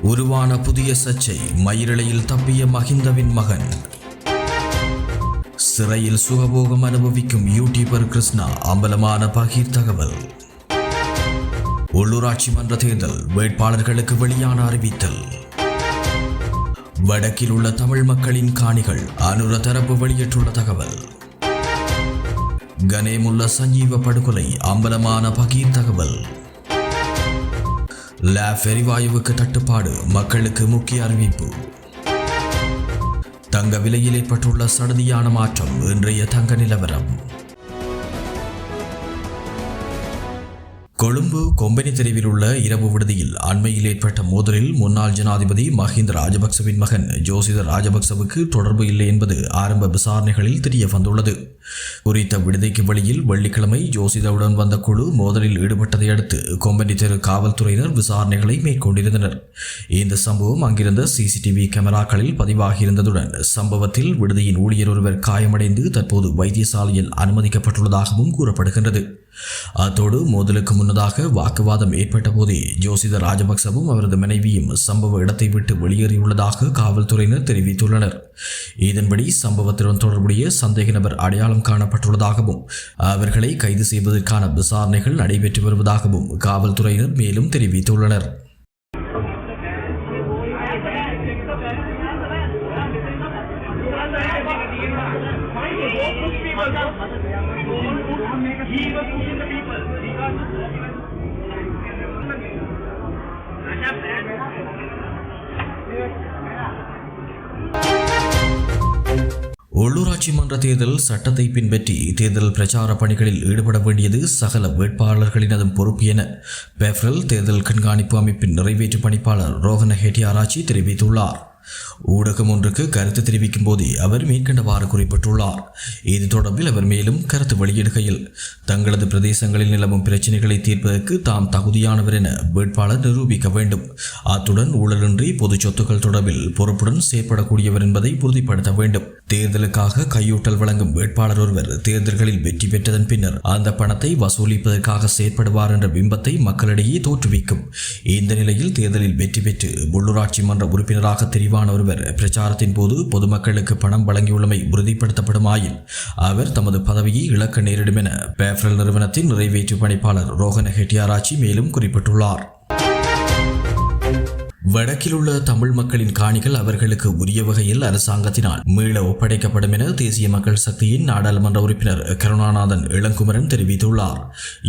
உருவான புதிய சர்ச்சை மயிரிழையில் தப்பிய மகிந்தவின் மகன். சிறையில் சுகபோகம் அனுபவிக்கும் யூடியூபர் கிருஷ்ணா அம்பலமான பகீர் தகவல். உள்ளூராட்சி மன்ற தேர்தல் வேட்பாளர்களுக்கு வெளியான அறிவித்தல். வடக்கில் உள்ள தமிழ் மக்களின் காணிகள் அனுர தரப்பு வெளியிட்டுள்ள தகவல். கனேமுள்ள சஞ்சீவ படுகொலை அம்பலமான பகீர் தகவல். லேப் எரிவாயுவுக்கு தட்டுப்பாடு மக்களுக்கு முக்கிய அறிவிப்பு. தங்க விலையில் ஏற்பட்டுள்ள சடதியான மாற்றம் இன்றைய தங்க நிலவரம். கொழும்பு கொம்பனி தெருவில் உள்ள இரவு விடுதியில் அண்மையில் ஏற்பட்ட மோதலில் முன்னாள் ஜனாதிபதி மஹிந்த ராஜபக்சவின் மகன் ஜோசித ராஜபக்சவுக்கு தொடர்பு இல்லை என்பது ஆரம்ப விசாரணைகளில் தெரிய வந்துள்ளது. குறித்த விடுதிக்கு வெளியில் வெள்ளிக்கிழமை ஜோசிதவுடன் வந்த குழு மோதலில் ஈடுபட்டதை அடுத்து கொம்பனி தெரு காவல்துறையினர் விசாரணைகளை மேற்கொண்டிருந்தனர். இந்த சம்பவம் அங்கிருந்த சிசிடிவி கேமராக்களில் பதிவாகியிருந்ததுடன் சம்பவத்தில் விடுதியின் ஊழியர் ஒருவர் காயமடைந்து தற்போது வைத்தியசாலையில் அனுமதிக்கப்பட்டுள்ளதாகவும் கூறப்படுகின்றது. அத்தோடு மோதலுக்கு முன்னதாக வாக்குவாதம் ஏற்பட்ட போதே ஜோசித ராஜபக்சவும் அவரது மனைவியும் சம்பவ இடத்தை விட்டு வெளியேறியுள்ளதாக காவல்துறையினர் தெரிவித்துள்ளனர். இதன்படி சம்பவத்துடன் தொடர்புடைய சந்தேக நபர் அடையாளம் காணப்பட்டுள்ளதாகவும் அவர்களை கைது செய்வதற்கான விசாரணைகள் நடைபெற்று வருவதாகவும் காவல்துறையினர் மேலும் தெரிவித்துள்ளனர். உள்ளூராட்சி மன்ற தேர்தல் சட்டத்தை பின்பற்றி தேர்தல் பிரச்சார பணிகளில் ஈடுபட வேண்டியது சகல வேட்பாளர்களினதும் பொறுப்பு என பெஃப்ரல் தேர்தல் கண்காணிப்பு அமைப்பின் நிறைவேற்று பணிப்பாளர் ரோஹன ஹெட்டியாராச்சி தெரிவித்துள்ளார். ஊடகம் ஒன்றுக்கு கருத்து தெரிவிக்கும் போதே அவர் மேற்கண்டவாறு குறிப்பிட்டுள்ளார். இது தொடர்பில் அவர் மேலும் கருத்து வெளியிடுகையில் தங்களது பிரதேசங்களில் நிலவும் பிரச்சினைகளை தீர்ப்பதற்கு தாம் தகுதியானவர் என வேட்பாளர் நிரூபிக்க வேண்டும். அத்துடன் ஊழலின்றி பொது சொத்துக்கள் தொடர்பில் பொறுப்புடன் செயற்படக்கூடியவர் என்பதை உறுதிப்படுத்த வேண்டும். தேர்தலுக்காக கையூட்டல் வழங்கும் வேட்பாளர் ஒருவர் தேர்தல்களில் வெற்றி பெற்றதன் பின்னர் அந்த பணத்தை வசூலிப்பதற்காக செயற்படுவார் என்ற பிம்பத்தை மக்களிடையே தோற்றுவிக்கும். இந்த நிலையில் தேர்தலில் வெற்றி பெற்று உள்ளூராட்சி மன்ற உறுப்பினராக தெரிவான ஒருவர் பிரச்சாரத்தின் போது பொதுமக்களுக்கு பணம் வழங்கியுள்ளமை உறுதிப்படுத்தப்படுமாயின் அவர் தமது பதவியை இழக்க நேரிடும் என பேஃப்ரல் நிறுவனத்தின் நிறைவேற்று பணிப்பாளர் ரோஹன ஹெட்டியாராச்சி மேலும் குறிப்பிட்டுள்ளார். வடக்கில் உள்ள தமிழ் மக்களின் காணிகள் அவர்களுக்கு உரிய வகையில் அரசாங்கத்தினால் மீள ஒப்படைக்கப்படும் என தேசிய மக்கள் சக்தியின் நாடாளுமன்ற உறுப்பினர் கருணாநாதன் இளங்குமரன் தெரிவித்துள்ளார்.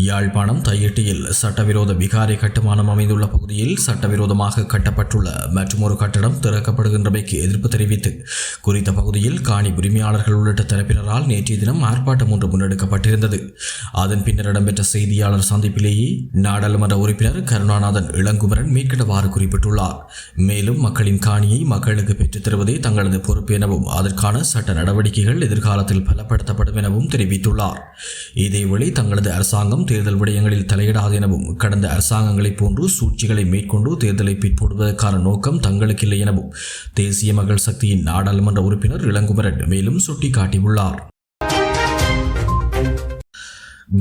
யாழ்ப்பாணம் தையட்டியில் சட்டவிரோத விகாரை கட்டுமானம் அமைந்துள்ள பகுதியில் சட்டவிரோதமாக கட்டப்பட்டுள்ள மற்றொரு கட்டடம் திறக்கப்படுகின்றமைக்கு எதிர்ப்பு தெரிவித்து குறித்த பகுதியில் காணி உரிமையாளர்கள் உள்ளிட்ட தரப்பினரால் நேற்றைய தினம் ஆர்ப்பாட்டம் ஒன்று முன்னெடுக்கப்பட்டிருந்தது. அதன் பின்னர் இடம்பெற்ற செய்தியாளர் சந்திப்பிலேயே நாடாளுமன்ற உறுப்பினர் கருணாநாதன் இளங்குமரன் மேற்கிடவாறு குறிப்பிட்டுள்ளார். மேலும் மக்களின் காணியை மக்களுக்கு பெற்றுத் தருவதே தங்களது பொறுப்பு எனவும் அதற்கான சட்ட நடவடிக்கைகள் எதிர்காலத்தில் பலப்படுத்தப்படும் எனவும் தெரிவித்துள்ளார். இதேவேளை தங்களது அரசாங்கம் தேர்தல் விடயங்களில் தலையிடாது எனவும் கடந்த அரசாங்கங்களைப் போன்று சூழ்ச்சிகளை மேற்கொண்டு தேர்தலை பிற்போடுவதற்கான நோக்கம் தங்களுக்கு இல்லை எனவும் தேசிய மக்கள் சக்தியின் நாடாளுமன்ற உறுப்பினர் இளங்குமரன் மேலும் சுட்டிக்காட்டியுள்ளார்.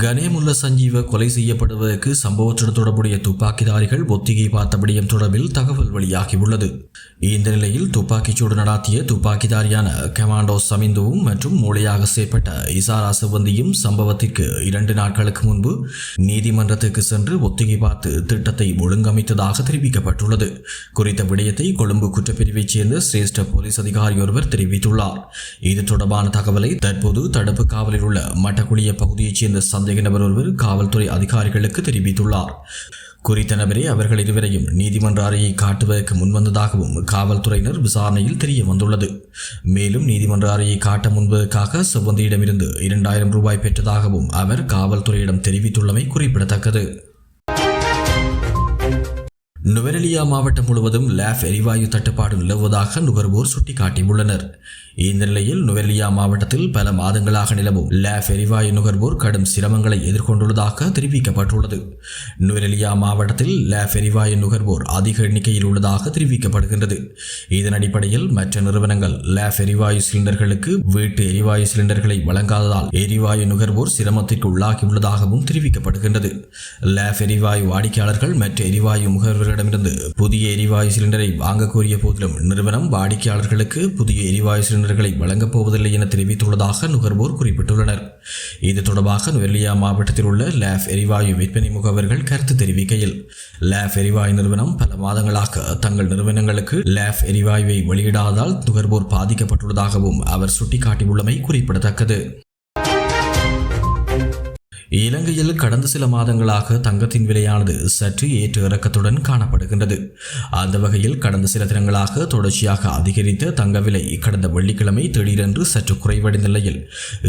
கனேமுல்ல சஞ்சீவ கொலை செய்யப்படுவதற்கு சம்பவத்துடன் தொடர்புடைய துப்பாக்கிதாரிகள் ஒத்திகை பார்த்த விடயம் தொடர்பில் தகவல் வெளியாகியுள்ளது. இந்த நிலையில் துப்பாக்கிச்சூடு நடாத்திய துப்பாக்கிதாரியான கமாண்டோ சமிந்துவும் மற்றும் மூளையாக செயற்பட்ட இசாரா சிவந்தியும் சம்பவத்திற்கு இரண்டு நாட்களுக்கு முன்பு நீதிமன்றத்துக்கு சென்று ஒத்திகை பார்த்து திட்டத்தை ஒழுங்கமைத்ததாக தெரிவிக்கப்பட்டுள்ளது. குறித்த விடயத்தை கொழும்பு குற்றப்பிரிவைச் சேர்ந்த சிரேஷ்ட போலீஸ் அதிகாரி ஒருவர் தெரிவித்துள்ளார். இது தொடர்பான தகவலை தற்போது தடுப்பு காவலில் உள்ள மட்டக்குளிய பகுதியைச் சேர்ந்த சந்தேக நபர் ஒருவர் காவல்துறை அதிகாரிகளுக்கு தெரிவித்துள்ளார். குறித்த நபரே அவர்கள் இருவரையும் நீதிமன்ற அறையை காட்டுவதற்கு முன்வந்ததாகவும் காவல்துறையினர் விசாரணையில் தெரிய வந்துள்ளது மேலும் நீதிமன்ற அறையை காட்ட முன்பதற்காக செவ்வந்தியிடமிருந்து இரண்டாயிரம் ரூபாய் பெற்றதாகவும் அவர் காவல்துறையிடம் தெரிவித்துள்ளமை குறிப்பிடத்தக்கது. நுவரெலியா மாவட்டம் முழுவதும் லேப் எரிவாயு தட்டுப்பாடு நிலவுவதாக நுகர்வோர் சுட்டிக்காட்டியுள்ளனர். இந்த நிலையில் நுவரெலியா மாவட்டத்தில் பல மாதங்களாக நிலவும் லேப் எரிவாயு நுகர்வோர் கடும் சிரமங்களை எதிர்கொண்டுள்ளதாக தெரிவிக்கப்பட்டுள்ளது. நுவரெலியா மாவட்டத்தில் லேப் எரிவாயு நுகர்வோர் அதிக எண்ணிக்கையில் உள்ளதாக தெரிவிக்கப்படுகின்றது. இதன் அடிப்படையில் மற்ற நிறுவனங்கள் லேப் எரிவாயு சிலிண்டர்களுக்கு வீட்டு எரிவாயு சிலிண்டர்களை வழங்காததால் எரிவாயு நுகர்வோர் சிரமத்திற்கு உள்ளாகியுள்ளதாகவும் தெரிவிக்கப்படுகின்றது. லேப் எரிவாயு வாடிக்கையாளர்கள் மற்ற எரிவாயு முகர்வர்கள் நிறுவனத்திடமிருந்து புதிய எரிவாயு சிலிண்டரை வாங்க கோரிய போதிலும் நிறுவனம் வாடிக்கையாளர்களுக்கு புதிய எரிவாயு சிலிண்டர்களை வழங்கப் போவதில்லை என தெரிவித்துள்ளதாக நுகர்வோர் குறிப்பிட்டுள்ளனர். இது தொடர்பாக நுவெல்லியா மாவட்டத்தில் உள்ள லேப் எரிவாயு விற்பனை முகவர்கள் கருத்து தெரிவிக்கையில் லேப் எரிவாயு நிறுவனம் பல மாதங்களாக தங்கள் நிறுவனங்களுக்கு லேப் எரிவாயுவை வெளியிடாததால் நுகர்வோர் பாதிக்கப்பட்டுள்ளதாகவும் அவர் சுட்டிக்காட்டியுள்ளமை குறிப்பிடத்தக்கது. இலங்கையில் கடந்த சில மாதங்களாக தங்கத்தின் விலையானது சற்று ஏற்று இறக்கத்துடன் காணப்படுகின்றது. அந்த வகையில் கடந்த சில தினங்களாக தொடர்ச்சியாக அதிகரித்த தங்க விலை கடந்த வெள்ளிக்கிழமை திடீரென்று சற்று குறைவடைந்த நிலையில்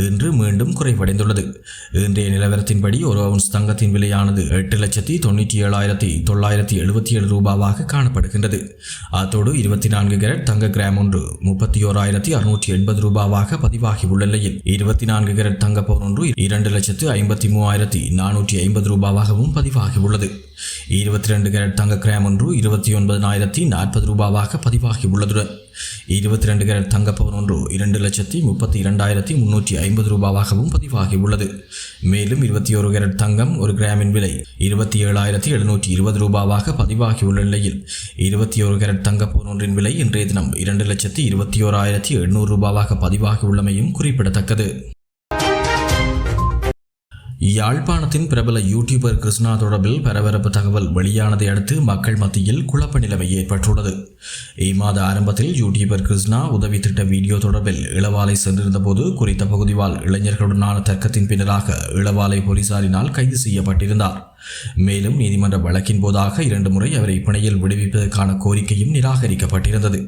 இன்று மீண்டும் குறைவடைந்துள்ளது. இன்றைய நிலவரத்தின்படி ஒரு அவுன்ஸ் தங்கத்தின் விலையானது எட்டு லட்சத்தி தொண்ணூற்றி ஏழாயிரத்தி தொள்ளாயிரத்தி எழுபத்தி ஏழு ரூபாவாக காணப்படுகின்றது. அத்தோடு இருபத்தி நான்கு கேரட் தங்க கிராம் ஒன்று முப்பத்தி ஓராயிரத்தி அறுநூற்றி எண்பது ரூபாவாக பதிவாகியுள்ள நிலையில் இருபத்தி நான்கு கேரட் தங்க பவுன் ஒன்று இரண்டு லட்சத்து ஐம்பத்தி மூவாயிரத்தி நானூற்றி ஐம்பது ரூபாவாகவும் பதிவாகியுள்ளது. இருபத்தி ரெண்டு கேரட் தங்க கிராம் ஒன்று இருபத்தி ஒன்பதாயிரத்தி நாற்பது ரூபாவாக பதிவாகியுள்ளதுடன் இருபத்தி ரெண்டு கேரட் தங்க ஒன்று இரண்டு லட்சத்தி முப்பத்தி இரண்டாயிரத்தி முன்னூற்றி ஐம்பது ரூபாவாகவும் பதிவாகியுள்ளது. மேலும் இருபத்தி ஒரு கேரட் தங்கம் ஒரு கிராமின் விலை இருபத்தி ஏழாயிரத்தி எழுநூற்றி இருபது ரூபாவாக பதிவாகியுள்ள நிலையில் இருபத்தி ஒரு கேரட் தங்க ஒன்றின் விலை இன்றைய தினம் இரண்டு லட்சத்தி இருபத்தி ஓராயிரத்தி எண்ணூறு ரூபாவாக பதிவாகியுள்ளமையும் குறிப்பிடத்தக்கது. யாழ்ப்பாணத்தின் பிரபல யூடியூபர் கிருஷ்ணா தொடர்பில் பரபரப்பு தகவல் வெளியானதை அடுத்து மக்கள் மத்தியில் குழப்ப நிலைமை ஏற்பட்டுள்ளது. இம்மாத ஆரம்பத்தில் யூடியூபர் கிருஷ்ணா உதவி திட்ட வீடியோ தொடர்பில் இளவாலை சென்றிருந்த போது குறித்த பகுதிவால் இளைஞர்களுடனான தர்க்கத்தின் பின்னராக இளவாலை போலீசாரினால் கைது செய்யப்பட்டிருந்தார். மேலும் நீதிமன்ற வழக்கின் போதாக இரண்டு முறை அவரை பிணையில் விடுவிப்பதற்கான கோரிக்கையும் நிராகரிக்கப்பட்டிருந்தது.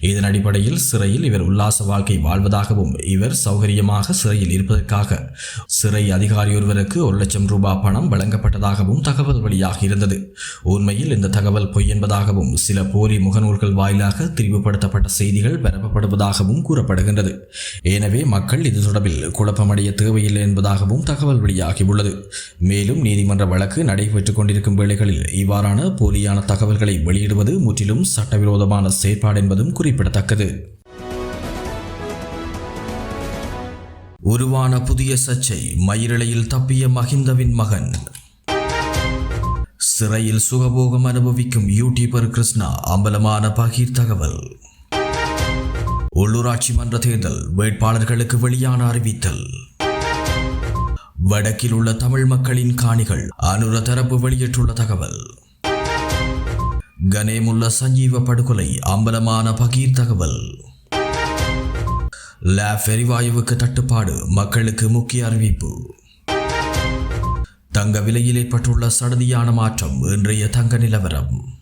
இதன் அடிப்படையில் சிறையில் இவர் உல்லாச வாழ்க்கை வாழ்வதாகவும் இவர் சௌகரியமாக சிறையில் இருப்பதற்காக சிறை அதிகாரி ஒருவருக்கு ஒரு லட்சம் ரூபாய் பணம் வழங்கப்பட்டதாகவும் தகவல் வெளியாகி இருந்தது. உண்மையில் இந்த தகவல் பொய் என்பதாகவும் சில போலி முகநூல்கள் வாயிலாக திரிவுபடுத்தப்பட்ட செய்திகள் பரப்பப்படுவதாகவும் கூறப்படுகின்றது. எனவே மக்கள் இது தொடர்பில் குழப்பமடைய தேவையில்லை என்பதாகவும் தகவல் வெளியாகியுள்ளது. மேலும் நீதிமன்ற வழக்கு நடைபெற்றுக் கொண்டிருக்கும் வேளைகளில் இவ்வாறான போலியான தகவல்களை வெளியிடுவது முற்றிலும் சட்டவிரோதமான செயற்பாடு என்பதும் குறிப்பிடத்தக்கது. உருவான புதிய சர்ச்சை மயிரிழையில் தப்பிய மகிந்தவின் மகன். சிறையில் சுகபோகம் அனுபவிக்கும் யூடியூபர் கிருஷ்ணா அம்பலமான பகீர் தகவல். உள்ளூராட்சி மன்ற தேர்தல் வேட்பாளர்களுக்கு வெளியான அறிவித்தல். வடக்கில் உள்ள தமிழ் மக்களின் காணிகள் அனுர தரப்பு வெளியிட்டுள்ள தகவல். கனேமுள்ள சஞ்சீவ படுகொலை அம்பலமான பகீர் தகவல். லேப் எரிவாயுவுக்கு தட்டுப்பாடு மக்களுக்கு முக்கிய அறிவிப்பு. தங்க விலையில் ஏற்பட்டுள்ள சடதியான மாற்றம் இன்றைய தங்க நிலவரம்.